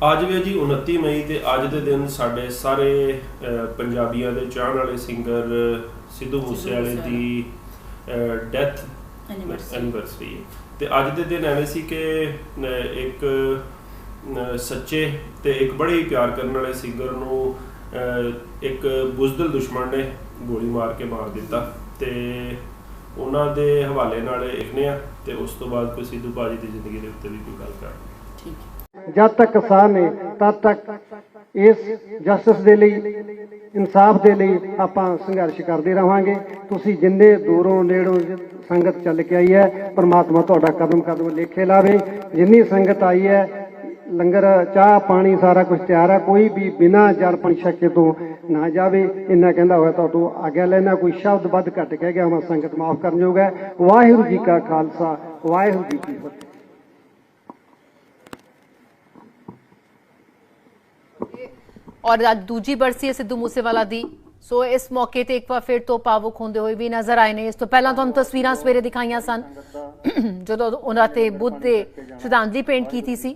ਅੱਜ ਵੀ ਜੀ 29 ਮਈ ਤੇ ਅੱਜ ਦੇ ਦਿਨ ਸਾਡੇ ਸਾਰੇ ਪੰਜਾਬੀਆਂ ਦੇ ਚਾਹਣ ਵਾਲੇ ਸਿੰਗਰ ਸਿੱਧੂ ਮੂਸੇਵਾਲੇ ਦੀ ਡੈਥ। ਐਨੀਵਰਸਰੀ ਤੇ ਅੱਜ ਦੇ ਦਿਨ ਐਵੇਂ ਸੀ ਕਿ ਇੱਕ ਸੱਚੇ ਤੇ ਇੱਕ ਬੜੇ ਹੀ ਪਿਆਰ ਕਰਨ ਵਾਲੇ ਸਿੰਗਰ ਨੂੰ ਇੱਕ ਬੁਜ਼ਦਲ ਦੁਸ਼ਮਣ ਨੇ ਗੋਲੀ ਮਾਰ ਕੇ ਮਾਰ ਦਿੱਤਾ। ਤੇ ਉਹਨਾਂ ਦੇ ਹਵਾਲੇ ਨਾਲ ਲਿਖਨੇ ਆ ਤੇ ਉਸ ਤੋਂ ਬਾਅਦ ਕੋਈ ਸਿੱਧੂ ਬਾਜੀ ਦੀ ਜ਼ਿੰਦਗੀ ਦੇ ਉੱਤੇ ਵੀ ਕੋਈ ਗੱਲ ਕਰ। ਠੀਕ ਹੈ ਜਦ ਤੱਕ ਕਿਸਾਨ ਨੇ, ਤਦ ਤੱਕ ਇਸ ਜਸਟਿਸ ਦੇ ਲਈ, ਇਨਸਾਫ ਦੇ ਲਈ ਆਪਾਂ ਸੰਘਰਸ਼ ਕਰਦੇ ਰਹਾਂਗੇ ਤੁਸੀਂ ਜਿੰਨੇ ਦੂਰੋਂ ਨੇੜੋਂ ਸੰਗਤ ਚੱਲ ਕੇ ਆਈ ਹੈ, ਪਰਮਾਤਮਾ ਤੁਹਾਡਾ ਕਦਮ ਕਦਮ ਲੇਖੇ ਲਾਵੇ। ਜਿੰਨੀ ਸੰਗਤ ਆਈ ਹੈ, ਲੰਗਰ, ਚਾਹ, ਪਾਣੀ, ਸਾਰਾ ਕੁਝ ਤਿਆਰ ਹੈ, ਕੋਈ ਵੀ ਬਿਨਾਂ ਜਲ ਪਾਣੀ ਤੋਂ ਨਾ ਜਾਵੇ। ਇੰਨਾ ਕਹਿੰਦਾ ਹੋਇਆ ਤੁਹਾਡੂ ਆਗਿਆ ਲੈਣਾ ਕੋਈ ਸ਼ਬਦ ਵੱਧ ਘੱਟ ਕਹਿ ਗਿਆ ਮੈਂ ਸੰਗਤ ਮਾਫ ਕਰਨ ਯੋਗ ਹੈ। ਵਾਹਿਗੁਰੂ ਜੀ ਕਾ ਖਾਲਸਾ, ਵਾਹਿਗੁਰੂ ਜੀ ਕੀ ਫਤਿਹ। ਔਰ ਅੱਜ ਦੂਜੀ ਬਰਸੀ ਹੈ ਸਿੱਧੂ ਮੂਸੇਵਾਲਾ ਦੀ। ਸੋ ਇਸ ਮੌਕੇ ਤੇ ਇੱਕ ਵਾਰ ਫਿਰ ਤੋਂ ਭਾਵੁਕ ਹੁੰਦੇ ਹੋਏ ਵੀ ਨਜ਼ਰ ਆਏ ਨੇ। ਇਸ ਤੋਂ ਪਹਿਲਾਂ ਤੁਹਾਨੂੰ ਤਸਵੀਰਾਂ ਸਵੇਰੇ ਦਿਖਾਈਆਂ ਸਨ, ਜਦੋਂ ਉਹਨਾਂ ਤੇ ਬੁੱਧ ਦੇ ਸ਼ਰਧਾਂਜਲੀ ਪੇਂਟ ਕੀਤੀ ਸੀ।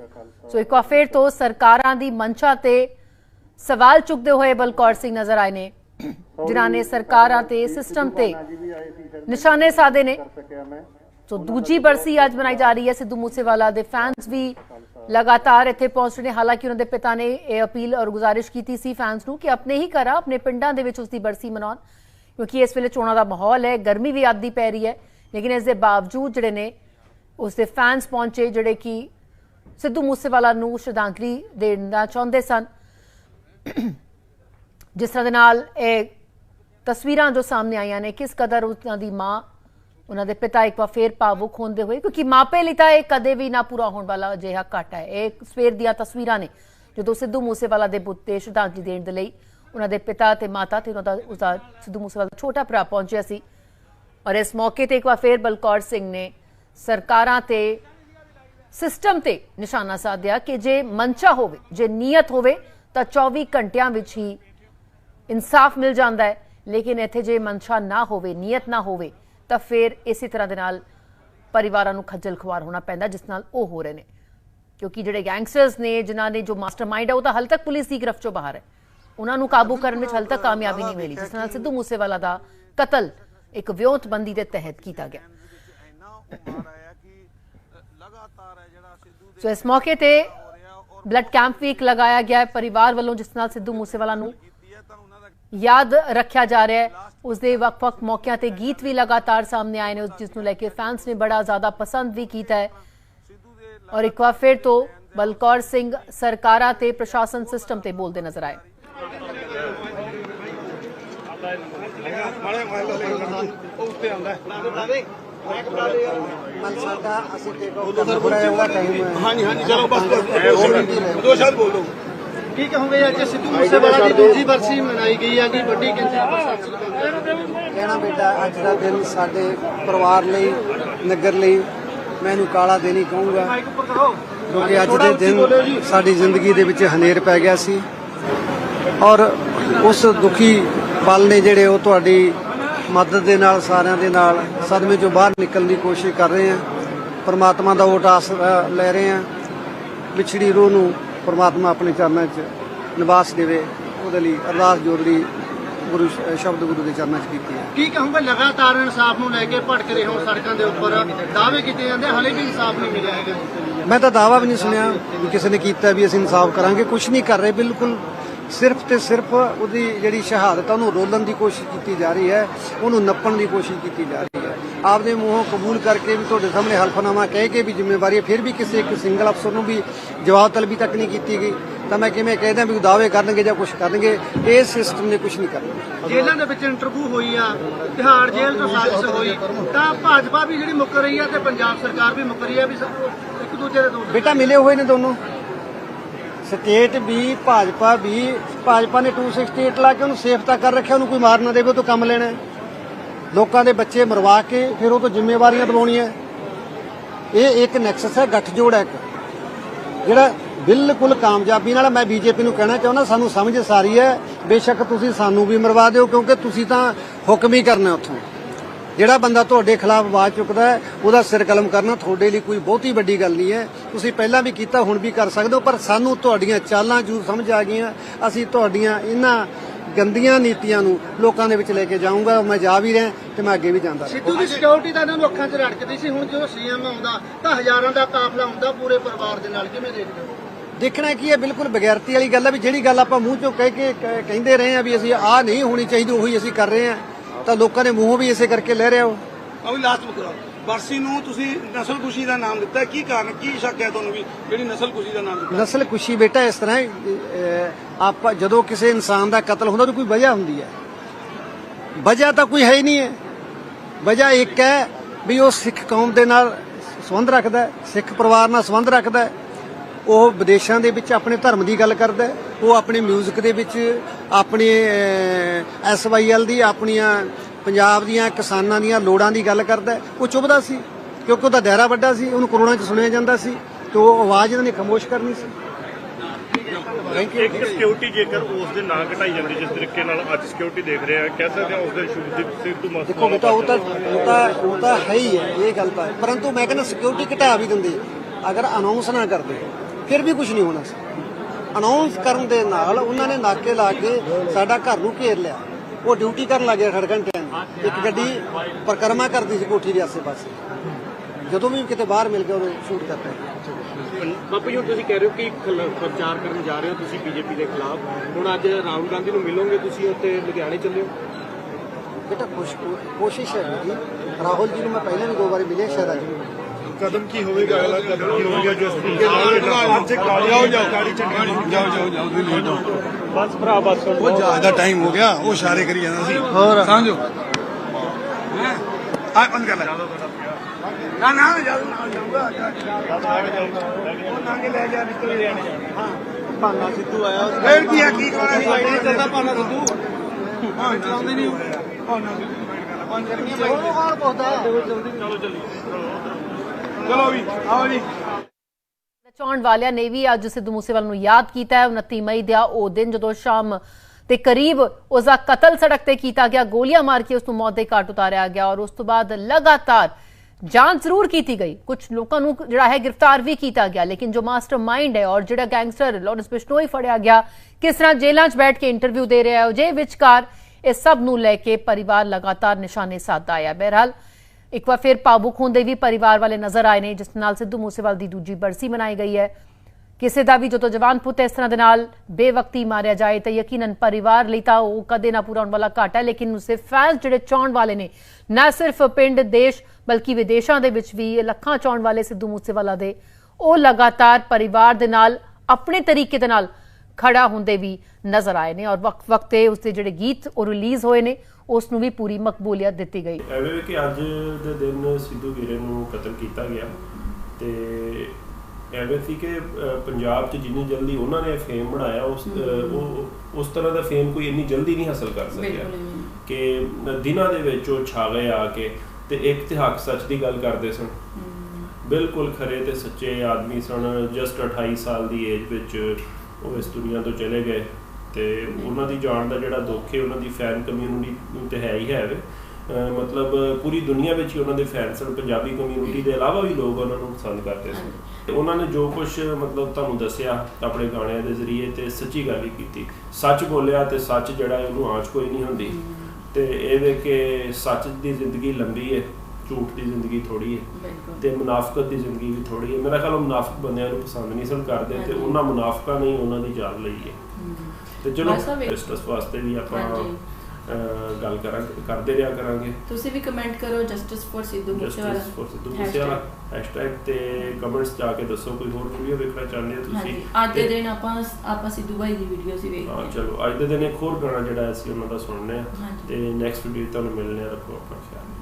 ਸੋ ਇੱਕ ਵਾਰ ਫਿਰ ਤੋਂ ਸਰਕਾਰਾਂ ਦੀ ਮਨਸ਼ਾ ਤੇ ਸਵਾਲ ਚੁੱਕਦੇ ਹੋਏ ਬਲਕੌਰ ਸਿੰਘ ਨਜ਼ਰ ਆਏ ਨੇ। ਜਿਨ੍ਹਾਂ ਨੇ ਸਰਕਾਰਾਂ ਤੇ ਸਿਸਟਮ ਤੇ ਨਿਸ਼ਾਨੇ ਸਾਧੇ ਨੇ। ਸੋ ਦੂਜੀ ਬਰਸੀ ਅੱਜ ਮਨਾਈ ਜਾ ਰਹੀ ਹੈ। ਸਿੱਧੂ ਮੂਸੇਵਾਲਾ ਦੇ ਫੈਨਸ ਵੀ ਲਗਾਤਾਰ ਇੱਥੇ ਪਹੁੰਚ ਰਹੇ ਨੇ। ਹਾਲਾਂਕਿ ਉਹਨਾਂ ਦੇ ਪਿਤਾ ਨੇ ਇਹ ਅਪੀਲ ਔਰ ਗੁਜ਼ਾਰਿਸ਼ ਕੀਤੀ ਸੀ ਫੈਨਸ ਨੂੰ ਕਿ ਆਪਣੇ ਹੀ ਘਰਾਂ ਆਪਣੇ ਪਿੰਡਾਂ ਦੇ ਵਿੱਚ ਉਸ ਦੀ ਬਰਸੀ ਮਨਾਉਣ, ਕਿਉਂਕਿ ਇਸ ਵੇਲੇ ਚੋਣਾਂ ਦਾ ਮਾਹੌਲ ਹੈ, ਗਰਮੀ ਵੀ ਆਦੀ ਪੈ ਰਹੀ ਹੈ, ਲੇਕਿਨ ਇਸ ਦੇ ਬਾਵਜੂਦ ਜਿਹੜੇ ਨੇ ਉਸ ਦੇ ਫੈਨਸ ਪਹੁੰਚੇ, ਜਿਹੜੇ ਕਿ ਸਿੱਧੂ ਮੂਸੇਵਾਲਾ ਨੂੰ ਸ਼ਰਧਾਂਜਲੀ ਦੇਣਾ ਚਾਹੁੰਦੇ ਸਨ। ਜਿਸ ਤਰ੍ਹਾਂ ਦੇ ਨਾਲ ਇਹ ਤਸਵੀਰਾਂ ਜੋ ਸਾਹਮਣੇ ਆਈਆਂ ਨੇ, ਕਿਸ ਕਦਰ ਉਹਨਾਂ ਦੀ ਮਾਂ ਉਹਨਾਂ ਦੇ ਪਿਤਾ ਇੱਕ ਵਾਰ ਫੇਰ ਭਾਵੁਕ ਹੁੰਦੇ ਹੋਏ, ਕਿਉਂਕਿ ਮਾਪੇ ਲਈ ਤਾਂ ਇਹ ਕਦੇ ਵੀ ਨਾ ਪੂਰਾ ਹੋਣ ਵਾਲਾ ਅਜਿਹਾ ਘਾਟਾ ਹੈ। ਇਹ ਸਵੇਰ ਦੀਆਂ ਤਸਵੀਰਾਂ ਨੇ, ਜਦੋਂ ਸਿੱਧੂ ਮੂਸੇਵਾਲਾ ਦੇ ਬੁੱਤ ਤੇ ਸ਼ਰਧਾਂਜਲੀ ਦੇਣ ਦੇ ਲਈ ਉਹਨਾਂ ਦੇ ਪਿਤਾ ਤੇ ਮਾਤਾ ਤੇ ਉਹਨਾਂ ਦਾ ਉਸਦਾ ਸਿੱਧੂ ਮੂਸੇਵਾਲਾ ਦਾ ਛੋਟਾ ਭਰਾ ਪਹੁੰਚਿਆ ਸੀ। ਔਰ ਇਸ ਮੌਕੇ ਤੇ ਇੱਕ ਵਾਰ ਫੇਰ ਬਲਕੌਰ ਸਿੰਘ ਨੇ ਸਰਕਾਰਾਂ ਤੇ ਸਿਸਟਮ ਤੇ ਨਿਸ਼ਾਨਾ ਸਾਧਿਆ ਕਿ ਜੇ ਮਨਸ਼ਾ ਹੋਵੇ, ਜੇ ਨੀਅਤ ਹੋਵੇ, ਤਾਂ 24 ਘੰਟਿਆਂ ਵਿੱਚ ਹੀ ਇਨਸਾਫ ਮਿਲ ਜਾਂਦਾ ਹੈ। ਲੇਕਿਨ ਇੱਥੇ ਜੇ ਮਨਸ਼ਾ ਨਾ ਹੋਵੇ, ਨੀਅਤ ਨਾ ਹੋਵੇ ਤਾਂ ਫਿਰ ਇਸੇ ਤਰ੍ਹਾਂ ਦੇ ਨਾਲ ਪਰਿਵਾਰਾਂ ਨੂੰ ਖੱਜਲ ਖੁਆਰ ਹੋਣਾ ਪੈਂਦਾ, ਜਿਸ ਨਾਲ ਉਹ ਹੋ ਰਹੇ ਨੇ। ਕਿਉਂਕਿ ਜਿਹੜੇ ਗੈਂਗਸਟਰਸ ਨੇ, ਜਿਨ੍ਹਾਂ ਨੇ ਜੋ ਮਾਸਟਰਮਾਈਂਡ ਹੈ ਉਹ ਤਾਂ ਹਾਲ ਤੱਕ ਪੁਲਿਸ ਦੀ ਗ੍ਰਿਫਤ ਚੋਂ ਬਾਹਰ ਹੈ। ਉਹਨਾਂ ਨੂੰ ਕਾਬੂ ਕਰਨ ਵਿੱਚ ਹਾਲ ਤੱਕ ਕਾਮਯਾਬੀ ਨਹੀਂ ਮਿਲੀ, ਜਿਸ ਨਾਲ ਸਿੱਧੂ ਮੂਸੇਵਾਲਾ ਦਾ ਕਤਲ ਇੱਕ ਵਿਉਂਤਬੰਦੀ ਦੇ ਤਹਿਤ ਕੀਤਾ ਗਿਆ। ਸੋ ਇਸ ਮੌਕੇ ਤੇ ਬਲੱਡ ਕੈਂਪ ਵੀ ਇੱਕ ਲਗਾਇਆ ਗਿਆ ਹੈ ਪਰਿਵਾਰ ਵੱਲੋਂ, ਜਿਸ ਨਾਲ ਸਿੱਧੂ ਮੂਸੇਵਾਲਾ ਨੂੰ ਯਾਦ ਰੱਖਿਆ ਜਾ ਰਿਹਾ ਹੈ। ਉਸ ਦੇ ਵੱਖ-ਵੱਖ ਮੌਕਿਆਂ ਤੇ ਗੀਤ ਵੀ ਲਗਾਤਾਰ ਸਾਹਮਣੇ ਆਏ ਨੇ ਉਸ ਜਿਸ ਨੂੰ ਲੈ ਕੇ ਫੈਨਸ ਨੇ ਬੜਾ ਜ਼ਿਆਦਾ ਪਸੰਦ ਵੀ ਕੀਤਾ ਹੈ। ਔਰ ਇੱਕ ਵਾਰ ਫਿਰ ਤੋਂ ਬਲਕੌਰ ਸਿੰਘ ਸਰਕਾਰਾਂ ਤੇ ਪ੍ਰਸ਼ਾਸਨ ਸਿਸਟਮ ਤੇ ਬੋਲਦੇ ਨਜ਼ਰ ਆਏ। ਮਨ ਸਾਡਾ ਅਸੀਂ ਟੇਕ ਆਊਟ ਕਰਨਾ ਬੜਾ ਟਾਈਮ ਹੈ ਹਾਂਜੀ ਹਾਂਜੀ, ਚਲੋ ਬਸ ਬਸ। ਦੋ ਸ਼ਬਦ ਬੋਲ। ਕੀ ਕਹੋਗੇ ਅੱਜ ਸਿੱਧੂ ਮੂਸੇਵਾਲਾ ਦੀ ਦੂਜੀ ਬਰਸੀ ਮਨਾਈ ਗਈ ਹੈ ਕਿ ਵੱਡੀ ਗਿਣਤੀ ਵਿੱਚ ਕਹਿਣਾ ਬੇਟਾ, ਅੱਜ ਦਾ ਦਿਨ ਸਾਡੇ ਪਰਿਵਾਰ ਲਈ, ਨਗਰ ਲਈ ਮੈਨੂੰ ਕਾਲਾ ਦਿਨ ਹੀ ਕਹੂੰਗਾ। ਕਿਉਂਕਿ ਅੱਜ ਦੇ ਦਿਨ ਸਾਡੀ ਜ਼ਿੰਦਗੀ ਦੇ ਵਿੱਚ ਹਨੇਰ ਪੈ ਗਿਆ ਸੀ। ਔਰ ਉਸ ਦੁਖੀ ਪਲ ਨੇ ਜਿਹੜੇ ਉਹ ਤੁਹਾਡੀ ਮਦਦ ਦੇ ਨਾਲ, ਸਾਰਿਆਂ ਦੇ ਨਾਲ ਸਦਮੇ ਚੋਂ ਬਾਹਰ ਨਿਕਲਣ ਦੀ ਕੋਸ਼ਿਸ਼ ਕਰ ਰਹੇ ਆ। ਪਰਮਾਤਮਾ ਦਾ ਓਟ ਆਸਰਾ ਲੈ ਰਹੇ ਆ। ਵਿਛੜੀ ਰੂਹ ਨੂੰ ਪਰਮਾਤਮਾ ਆਪਣੇ ਚਰਨਾਂ 'ਚ ਨਿਵਾਸ ਦੇਵੇ ਉਹਦੇ ਲਈ ਅਰਦਾਸ ਜੋਦੜੀ ਗੁਰੂ ਸ਼ਬਦ ਗੁਰੂ ਦੇ ਚਰਨਾਂ 'ਚ ਕੀਤੀ ਹੈ। ਕੀ ਕਹੋਗੇ ਲਗਾਤਾਰ ਇਨਸਾਫ ਨੂੰ ਲੈ ਕੇ ਭਟਕ ਰਹੇ ਹੋ ਸੜਕਾਂ ਦੇ ਉੱਪਰ? ਦਾਅਵੇ ਕੀਤੇ ਜਾਂਦੇ ਹਲੇ ਵੀ ਇਨਸਾਫ ਨਹੀਂ ਮਿਲਿਆ ਹੈਗਾ। ਮੈਂ ਤਾਂ ਦਾਵਾ ਵੀ ਨਹੀਂ ਸੁਣਿਆ ਵੀ ਕਿਸੇ ਨੇ ਕੀਤਾ ਵੀ ਅਸੀਂ ਇਨਸਾਫ ਕਰਾਂਗੇ ਕੁਝ ਨਹੀਂ ਕਰ ਰਹੇ ਬਿਲਕੁਲ ਸਿਰਫ ਤੇ ਸਿਰਫ ਉਹਦੀ ਜਿਹੜੀ ਸ਼ਹਾਦਤ ਆ ਉਹਨੂੰ ਰੋਲਣ ਦੀ ਕੋਸ਼ਿਸ਼ ਕੀਤੀ ਜਾ ਰਹੀ ਹੈ ਉਹਨੂੰ ਨੱਪਣ ਦੀ ਕੋਸ਼ਿਸ਼ ਕੀਤੀ ਜਾ ਰਹੀ ਹੈ। ਆਪਦੇ ਮੂੰਹੋਂ ਕਬੂਲ ਕਰਕੇ ਵੀ ਤੁਹਾਡੇ ਸਾਹਮਣੇ ਹਲਫਨਾਮਾ ਕਹਿ ਕੇ ਵੀ ਜ਼ਿੰਮੇਵਾਰੀ ਹੈ ਫਿਰ ਵੀ ਕਿਸੇ ਇੱਕ ਸਿੰਗਲ ਅਫਸਰ ਨੂੰ ਵੀ ਜਵਾਬ ਤਲਬੀ ਤੱਕ ਨਹੀਂ ਕੀਤੀ ਗਈ। ਤਾਂ ਮੈਂ ਕਿਵੇਂ ਕਹਿਦਾ ਵੀ ਦਾਅਵੇ ਕਰਨਗੇ ਜਾਂ ਕੁਝ ਕਰਨਗੇ ਇਸ ਸਿਸਟਮ ਨੇ ਕੁਝ ਨਹੀਂ ਕਰਨਾ। ਜੇਲ੍ਹਾਂ ਦੇ ਵਿੱਚ ਇੰਟਰਵਿਊ ਹੋਈ ਆ ਤਿਹਾੜ ਜੇਲ੍ਹ ਤੋਂ ਸਾਜ਼ਿਸ਼ ਹੋਈ। ਤਾਂ ਭਾਜਪਾ ਵੀ ਜਿਹੜੀ ਮੁੱਕ ਰਹੀ ਆ ਤੇ ਪੰਜਾਬ ਸਰਕਾਰ ਵੀ ਮੁੱਕ ਰਹੀ ਆ ਵੀ ਇੱਕ ਦੂਜੇ ਦੇ ਦੋਸ਼। ਬੇਟਾ ਮਿਲੇ ਹੋਏ ਨੇ ਦੋਨੋਂ? ਸਟੇਟ ਵੀ ਭਾਜਪਾ ਵੀ ਭਾਜਪਾ ਨੇ 268 ਲਾ ਕੇ ਉਹਨੂੰ ਸੇਫ ਤਾਂ ਕਰ ਰੱਖਿਆ ਉਹਨੂੰ ਕੋਈ ਮਾਰ ਨਾ ਦੇਵੇ ਉਹ ਤੋਂ ਕੰਮ ਲੈਣਾ ਹੈ। ਲੋਕਾਂ ਦੇ ਬੱਚੇ ਮਰਵਾ ਕੇ ਫਿਰ ਉਹ ਤੋਂ ਜ਼ਿੰਮੇਵਾਰੀਆਂ ਦਿਵਾਉਣੀਆਂ। ਇਹ ਇੱਕ ਨੈਕਸਸ ਹੈ, ਗੱਠਜੋੜ ਹੈ ਇੱਕ, ਜਿਹੜਾ ਬਿਲਕੁਲ ਕਾਮਯਾਬੀ ਨਾਲ ਮੈਂ ਬੀਜੇਪੀ ਨੂੰ ਕਹਿਣਾ ਚਾਹੁੰਦਾ, ਸਾਨੂੰ ਸਮਝ ਸਾਰੀ ਹੈ। ਬੇਸ਼ੱਕ ਤੁਸੀਂ ਸਾਨੂੰ ਵੀ ਮਰਵਾ ਦਿਓ, ਕਿਉਂਕਿ ਤੁਸੀਂ ਤਾਂ ਹੁਕਮ ਹੀ ਕਰਨਾ ਉੱਥੋਂ। ਜਿਹੜਾ ਬੰਦਾ ਤੁਹਾਡੇ ਖਿਲਾਫ ਆਵਾਜ਼ ਚੁੱਕਦਾ ਹੈ, ਉਹਦਾ ਸਿਰ ਕਲਮ ਕਰਨਾ ਤੁਹਾਡੇ ਲਈ ਕੋਈ ਬਹੁਤੀ ਵੱਡੀ ਗੱਲ ਨਹੀਂ ਹੈ। ਤੁਸੀਂ ਪਹਿਲਾਂ ਵੀ ਕੀਤਾ, ਹੁਣ ਵੀ ਕਰ ਸਕਦੇ ਹੋ, ਪਰ ਸਾਨੂੰ ਤੁਹਾਡੀਆਂ ਚਾਲਾਂ ਜੂ ਸਮਝ ਆ ਗਈਆਂ। ਅਸੀਂ ਤੁਹਾਡੀਆਂ ਇਹਨਾਂ ਗੰਦੀਆਂ ਨੀਤੀਆਂ ਨੂੰ ਲੋਕਾਂ ਦੇ ਵਿੱਚ ਲੈ ਕੇ ਜਾਊਂਗਾ ਮੈਂ ਜਾ ਵੀ ਰਿਹਾ ਤੇ ਮੈਂ ਅੱਗੇ ਵੀ ਜਾਂਦਾ ਰਹਾਂ। ਸਿੱਧੂ ਦੀ ਸਿਕਿਉਰਿਟੀ ਤਾਂ ਇਹਨਾਂ ਨੂੰ ਅੱਖਾਂ 'ਚ ਰੜਕਦੀ ਸੀ ਹੁਣ ਜਦੋਂ ਸੀਐਮ ਆਉਂਦਾ ਤਾਂ ਹਜ਼ਾਰਾਂ ਦਾ ਕਾਫਲਾ ਆਉਂਦਾ ਪੂਰੇ ਪਰਿਵਾਰ ਦੇ ਨਾਲ ਕਿਵੇਂ ਦੇਖਦੇ ਹੋ? ਦੇਖਣਾ ਕੀ ਹੈ ਬਿਲਕੁਲ ਬਗੈਰਤੀ ਵਾਲੀ ਗੱਲ ਹੈ ਵੀ ਜਿਹੜੀ ਗੱਲ ਆਪਾਂ ਮੂੰਹ ਚੋਂ ਕਹਿ ਕੇ ਕਹਿੰਦੇ ਰਹੇ ਆ ਵੀ ਅਸੀਂ ਆਹ ਨਹੀਂ ਹੋਣੀ ਚਾਹੀਦੀ ਉਹੀ ਅਸੀਂ ਕਰ ਰਹੇ ਆ ਤਾਂ ਲੋਕਾਂ ਦੇ ਮੂੰਹੋਂ ਵੀ ਇਸੇ ਕਰਕੇ ਲੈ ਰਹੇ ਹੋ। ਅਭੀ ਲਾਸਟ ਮੁਕਰਾ ਬਰਸੀ ਨੂੰ ਤੁਸੀਂ ਨਸਲ ਖੁਸ਼ੀ ਦਾ ਨਾਮ ਦਿੱਤਾ। ਕੀ ਕਾਰਨ, ਕੀ ਸ਼ੱਕ ਹੈ ਤੁਹਾਨੂੰ ਵੀ ਜਿਹੜੀ ਨਸਲ ਖੁਸ਼ੀ ਦਾ ਨਾਮ ਦਿੱਤਾ? ਨਸਲ ਬੇਟਾ, ਇਸ ਤਰ੍ਹਾਂ ਆਪਾਂ ਜਦੋਂ ਕਿਸੇ ਇਨਸਾਨ ਦਾ ਕਤਲ ਹੁੰਦਾ, ਉਹਦੀ ਕੋਈ ਵਜ੍ਹਾ ਹੁੰਦੀ ਹੈ। ਵਜ੍ਹਾ ਤਾਂ ਕੋਈ ਹੈ ਹੀ ਨਹੀਂ ਹੈ। ਵਜ੍ਹਾ ਇੱਕ ਹੈ ਵੀ ਉਹ ਸਿੱਖ ਕੌਮ ਦੇ ਨਾਲ ਸੰਬੰਧ ਰੱਖਦਾ ਸਿੱਖ ਪਰਿਵਾਰ ਨਾਲ ਸੰਬੰਧ ਰੱਖਦਾ ਉਹ ਵਿਦੇਸ਼ਾਂ ਦੇ ਵਿੱਚ ਆਪਣੇ ਧਰਮ ਦੀ ਗੱਲ ਕਰਦਾ ਉਹ ਆਪਣੇ 뮤직 ਦੇ ਵਿੱਚ, ਆਪਣੇ ਐਸਵਾਈਐਲ ਦੀ, ਆਪਣੀਆਂ ਪੰਜਾਬ ਦੀਆਂ ਕਿਸਾਨਾਂ ਦੀਆਂ ਲੋੜਾਂ ਦੀ ਗੱਲ ਕਰਦਾ ਉਹ ਚੁੱਭਦਾ ਸੀ ਕਿਉਂਕਿ ਉਹਦਾ ਦਾਇਰਾ ਵੱਡਾ ਸੀ ਉਹਨੂੰ ਕਰੋਨਾ 'ਚ ਸੁਣਿਆ ਜਾਂਦਾ ਸੀ ਤੇ ਉਹ ਆਵਾਜ਼ ਇਹਨਾਂ ਨੇ ਖਾਮੋਸ਼ ਕਰਨੀ ਸੀ। ਇੱਕ ਸਿਕਿਉਰਿਟੀ ਜੇਕਰ ਉਸ ਦੇ ਨਾਂ ਘਟਾਈ ਜਾਂਦੀ ਜਿਸ ਤਰੀਕੇ ਨਾਲ ਅੱਜ ਸਿਕਿਉਰਿਟੀ ਦੇਖ ਰਹੇ ਆ ਕਹਿ ਸਕਦੇ ਹਾਂ ਉਸ ਦੇ ਸ਼ੁਭਦੀਪ ਸਿੱਧੂ ਮਸਤ ਦੇਖੋ ਬੇਟਾ ਉਹ ਤਾਂ ਉਹ ਤਾਂ ਉਹ ਤਾਂ ਹੈ ਹੀ ਹੈ ਇਹ ਗੱਲ ਤਾਂ। ਪਰੰਤੂ ਮੈਂ ਕਹਿੰਦਾ ਸਿਕਿਉਰਿਟੀ ਘਟਾ ਵੀ ਦਿੰਦੇ ਅਗਰ ਅਨਾਉਂਸ ਨਾ ਕਰਦੇ ਫਿਰ ਵੀ ਕੁਝ ਨਹੀਂ ਹੋਣਾ ਸੀ। ਅਨਾਉਂਸ ਕਰਨ ਦੇ ਨਾਲ ਉਹਨਾਂ ਨੇ ਨਾਕੇ ਲਾ ਕੇ ਸਾਡਾ ਘਰ ਨੂੰ ਘੇਰ ਲਿਆ। ਉਹ ਡਿਊਟੀ ਕਰਨ ਲੱਗ ਗਿਆ ਖੜ ਘੰਟਿਆਂ ਦੀ। ਇੱਕ ਗੱਡੀ ਪਰਕਰਮਾ ਕਰਦੀ ਸੀ ਕੋਠੀ ਦੇ ਆਸੇ-ਪਾਸੇ। ਜਦੋਂ ਵੀ ਕਿਤੇ ਬਾਹਰ ਮਿਲ ਗਿਆ ਉਹ ਸ਼ੂਟ ਕਰਦਾ ਬਾਪੂ ਜੀ ਹੁਣ ਤੁਸੀਂ ਕਹਿ ਰਹੇ ਹੋ ਕਿ ਖਿਲਾ- ਪ੍ਰਚਾਰ ਕਰਨ ਜਾ ਰਹੇ ਹੋ ਤੁਸੀਂ ਬੀਜੇਪੀ ਦੇ ਖਿਲਾਫ। ਹੁਣ ਅੱਜ ਰਾਹੁਲ ਗਾਂਧੀ ਨੂੰ ਮਿਲੋਗੇ ਤੁਸੀਂ ਉੱਥੇ ਲੁਧਿਆਣੇ ਚੱਲੇ ਹੋ ਬੇਟਾ ਕੋਸ਼- ਕੋਸ਼ਿਸ਼ ਹੈ ਜੀ ਰਾਹੁਲ ਜੀ ਨੂੰ ਮੈਂ ਪਹਿਲਾਂ ਵੀ ਦੋ ਵਾਰੀ ਮਿਲਿਆ ਸ਼ਾਇਦ ਅੱਜ ਵੀ। ਕਦਮ ਕੀ ਹੋਵੇਗਾ? ਅਗਲਾ ਕਦਮ ਕੀ ਹੋਵੇਗਾ ਜਿਸ ਤਰੀਕੇ ਨਾਲ ਅੱਜ ਜਾਓ ਜਾਓ ਗਾੜੀ ਚੱਲੀ ਜਾਓ ਜਾਓ ਜਾਓ ਲੇਟ ਹੋ। ਬਸ ਭਰਾ ਬਸ ਉਹ ਜ਼ਿਆਦਾ ਟਾਈਮ ਹੋ ਗਿਆ ਉਹ ਇਸ਼ਾਰੇ ਕਰੀ ਜਾਂਦਾ ਸੀ। ਹੋਰ। ਸਮਝੋ? ਹੈਂ? ਆ ਬੰਦ ਕਰ ਲੈ। ਨਾ ਨਾ ਜਾਊ ਨਾ ਜਾਊਗਾ ਉਹ ਨਾਂਗੇ ਲੈ ਗਿਆ ਨਿਕਲ ਰਿਹਾ ਨੇ ਹਾਂ। ਭਾਨਾ ਸਿੱਧੂ ਆਇਆ ਫੇਰ ਕੀ ਆ ਕੀ ਕਰਾਉਣਾ ਸੀ ਸਾਡੇ ਚੱਲਦਾ ਭਾਨਾ ਸਿੱਧੂ। ਹਾਂ ਚਲਾਉਂਦੇ ਨਹੀਂ ਹਾਂ ਨਾ ਪੰਜ ਕਰਨੀ ਉਹ ਕੌਣ ਪੁੱਛਦਾ। ਚਲੋ। ਵੀ, ਆਓ ਜੀ। ਨਚਾਉਣ ਵਾਲਿਆਂ ਨੇ ਵੀ ਅੱਜ ਸਿੱਧੂ ਮੂਸੇਵਾਲਾ ਨੂੰ ਯਾਦ ਕੀਤਾ ਹੈ 29 ਮਈ ਦਾ ਉਹ ਦਿਨ ਜਦੋਂ ਸ਼ਾਮ ਦੇ ਕਰੀਬ ਉਸ ਦਾ ਕਤਲ ਸੜਕ ਤੇ ਕੀਤਾ ਗਿਆ, ਗੋਲੀਆਂ ਮਾਰ ਕੇ ਉਸ ਨੂੰ ਮੌਤ ਦੇ ਘਾਟ ਉਤਾਰਿਆ ਗਿਆ ਔਰ ਉਸ ਤੋਂ ਬਾਅਦ ਲਗਾਤਾਰ ਜਾਂਚ ਜ਼ਰੂਰ ਕੀਤੀ ਗਈ। ਕੁਝ ਲੋਕਾਂ ਨੂੰ ਜਿਹੜਾ ਹੈ ਗ੍ਰਿਫਤਾਰ ਵੀ ਕੀਤਾ ਗਿਆ, ਲੇਕਿਨ ਜੋ ਮਾਸਟਰਮਾਈਂਡ ਹੈ ਔਰ ਜਿਹੜਾ ਗੈਂਗਸਟਰ ਲਾਰੈਂਸ ਬਿਸ਼ਨੋਈ ਫੜਿਆ ਗਿਆ, ਕਿਸ ਤਰ੍ਹਾਂ ਜੇਲ੍ਹਾਂ 'ਚ ਬੈਠ ਕੇ ਇੰਟਰਵਿਊ ਦੇ ਰਿਹਾ ਹੈ, ਉਹ ਜੇ ਵਿਚਕਾਰ ਇਹ ਸਭ ਨੂੰ ਲੈ ਕੇ ਪਰਿਵਾਰ ਲਗਾਤਾਰ ਨਿਸ਼ਾਨੇ ਸਾਧਦਾ ਆਇਆ ਬਹਰਹਾਲ ਇੱਕ ਵਾਰ ਫਿਰ ਭਾਵੁਕ ਹੁੰਦੇ ਵੀ ਪਰਿਵਾਰ ਵਾਲੇ ਨਜ਼ਰ ਆਏ ਨੇ, ਜਿਸ ਨਾਲ ਸਿੱਧੂ ਮੂਸੇਵਾਲ ਦੀ ਦੂਜੀ ਬਰਸੀ ਮਨਾਈ ਗਈ ਹੈ। ਕਿਸੇ ਦਾ ਵੀ ਜਦੋਂ ਜਵਾਨ ਪੁੱਤ ਇਸ ਤਰ੍ਹਾਂ ਦੇ ਨਾਲ ਬੇਵਕਤੀ ਮਾਰਿਆ ਜਾਏ ਤਾਂ ਯਕੀਨਨ ਪਰਿਵਾਰ ਲਈ ਤਾਂ ਉਹ ਕਦੇ ਨਾ ਪੂਰਾ ਹੋਣ ਵਾਲਾ ਘਾਟਾ ਹੈ, ਲੇਕਿਨ ਉਸੇ ਫੈਨਸ ਜਿਹੜੇ ਚਾਹਣ ਵਾਲੇ ਨੇ, ਨਾ ਸਿਰਫ ਪਿੰਡ, ਦੇਸ਼, ਬਲਕਿ ਵਿਦੇਸ਼ਾਂ ਦੇ ਵਿੱਚ ਵੀ ਲੱਖਾਂ ਚਾਹਣ ਵਾਲੇ ਸਿੱਧੂ ਮੂਸੇਵਾਲਾ ਦੇ, ਉਹ ਲਗਾਤਾਰ ਪਰਿਵਾਰ ਦੇ ਨਾਲ, ਆਪਣੇ ਤਰੀਕੇ ਦੇ ਨਾਲ ਖੜਾ ਹੁੰਦੇ ਵੀ ਨਜ਼ਰ ਆਏ ਨੇ ਔਰ ਵਕਤ ਵਕਤ ਤੇ ਉਸਦੇ ਜਿਹੜੇ ਗੀਤ ਉਹ ਰਿਲੀਜ਼ ਹੋਏ ਨੇ। ਉਸ ਨੂੰ ਵੀ ਪੂਰੀ ਮਕਬੂਲੀਅਤ ਦਿੱਤੀ ਗਈ। ਐਵੇਂ ਵੀ ਕਿ ਅੱਜ ਦੇ ਦਿਨ ਸਿੱਧੂ ਵੀਰੇ ਨੂੰ ਕਤਲ ਕੀਤਾ ਗਿਆ ਤੇ ਐਵੇਂ ਸੀ ਕਿ ਪੰਜਾਬ 'ਚ ਜਿੰਨੀ ਜਲਦੀ ਉਹਨਾਂ ਨੇ ਫੇਮ ਬਣਾਇਆ ਉਸ ਉਹ ਉਸ ਤਰ੍ਹਾਂ ਦਾ ਫੇਮ ਕੋਈ ਇੰਨੀ ਜਲਦੀ ਨਹੀਂ ਹਾਸਲ ਕਰ ਸਕਿਆ। ਕਿ ਦਿਨਾਂ ਦੇ ਵਿੱਚ ਉਹ ਛਾ ਗਏ ਆ ਕੇ ਤੇ ਇੱਕ ਤੇ ਹੱਕ ਸੱਚ ਦੀ ਗੱਲ ਕਰਦੇ ਸਨ। ਬਿਲਕੁਲ ਖਰੇ ਤੇ ਸੱਚੇ ਆਦਮੀ ਸਨ ਜਸਟ 28 ਸਾਲ ਦੀ ਏਜ ਵਿੱਚ ਉਹ ਇਸ ਦੁਨੀਆ ਤੋਂ ਚਲੇ ਗਏ। ਤੇ ਉਹਨਾਂ ਦੀ ਜਾਣ ਦਾ ਜਿਹੜਾ ਦੁੱਖ ਹੈ ਉਹਨਾਂ ਦੀ ਫੈਨ ਕਮਿਊਨਿਟੀ ਨੂੰ ਤੇ ਹੈ ਹੀ ਹੈ ਵੇ। ਮਤਲਬ ਪੂਰੀ ਦੁਨੀਆ ਵਿੱਚ ਹੀ ਉਹਨਾਂ ਦੇ ਫੈਨ ਸਨ ਪੰਜਾਬੀ ਕਮਿਊਨਿਟੀ ਦੇ ਇਲਾਵਾ ਵੀ ਲੋਕ ਉਹਨਾਂ ਨੂੰ ਪਸੰਦ ਕਰਦੇ ਸਨ। ਤੇ ਉਹਨਾਂ ਨੇ ਜੋ ਕੁਝ ਮਤਲਬ ਤੁਹਾਨੂੰ ਦੱਸਿਆ ਆਪਣੇ ਗਾਣਿਆਂ ਦੇ ਜ਼ਰੀਏ ਤੇ ਸੱਚੀ ਗੱਲ ਹੀ ਕੀਤੀ। ਸੱਚ ਬੋਲਿਆ ਤੇ ਸੱਚ ਜਿਹੜਾ ਹੈ ਉਹਨੂੰ ਆਂਚ ਕੋਈ ਨਹੀਂ ਹੁੰਦੀ। ਤੇ ਇਹ ਵੇ ਕਿ ਸੱਚ ਦੀ ਜ਼ਿੰਦਗੀ ਲੰਬੀ ਹੈ ਝੂਠ ਦੀ ਜ਼ਿੰਦਗੀ ਥੋੜੀ ਹੈ। ਤੇ ਮੁਨਾਫਕਤ ਦੀ ਜ਼ਿੰਦਗੀ ਵੀ ਥੋੜੀ ਹੈ। ਮੇਰਾ ਖਿਆਲ ਉਹ ਮੁਨਾਫਕ ਬੰਦਿਆਂ ਨੂੰ ਪਸੰਦ ਨਹੀਂ ਸਨ ਕਰਦੇ ਤੇ ਉਹਨਾਂ ਮੁਨਾਫਕਾਂ ਨੇ ਉਹਨਾਂ ਦੀ ਜਾਨ ਲਈ ਹੈ। ਤੇ ਚਲੋ ਜਸਟਿਸ ਵਾਸਤੇ ਵੀ ਆਪਾਂ ਗੱਲ ਕਰਾਂਗੇ ਕਰਦੇ ਰਿਹਾ ਕਰਾਂਗੇ। ਤੁਸੀਂ ਵੀ ਕਮੈਂਟ ਕਰੋ justice for Sidhu Moosewala. Justice for Sidhu Moosewala. Hashtag ਤੇ ਕਮੈਂਟਸ ਜਾ ਕੇ ਦੱਸੋ ਕੋਈ ਹੋਰ ਵੀਡੀਓ ਵੇਖਣਾ ਚਾਹੁੰਦੇ ਹੋ ਤੁਸੀਂ? ਅੱਜ ਦੇ ਦਿਨ ਆਪਾਂ ਆਪਾਂ ਸਿੱਧੂ ਭਾਈ ਦੀ ਵੀਡੀਓ ਸੀ ਵੇਖਦੇ ਹਾਂ ਚਲੋ ਅੱਜ ਦੇ ਦਿਨ ਇੱਕ ਹੋਰ ਗਾਣਾ ਜਿਹੜਾ ਅਸੀਂ ਉਹਨਾਂ ਦਾ ਸੁਣਨੇ ਆ। ਤੇ ਨੈਕਸਟ ਵੀਡੀਓ ਤੁਹਾਨੂੰ ਮਿਲਣੇ ਆ ਰੱਖੋ ਆਪਣਾ ਖਿਆਲ।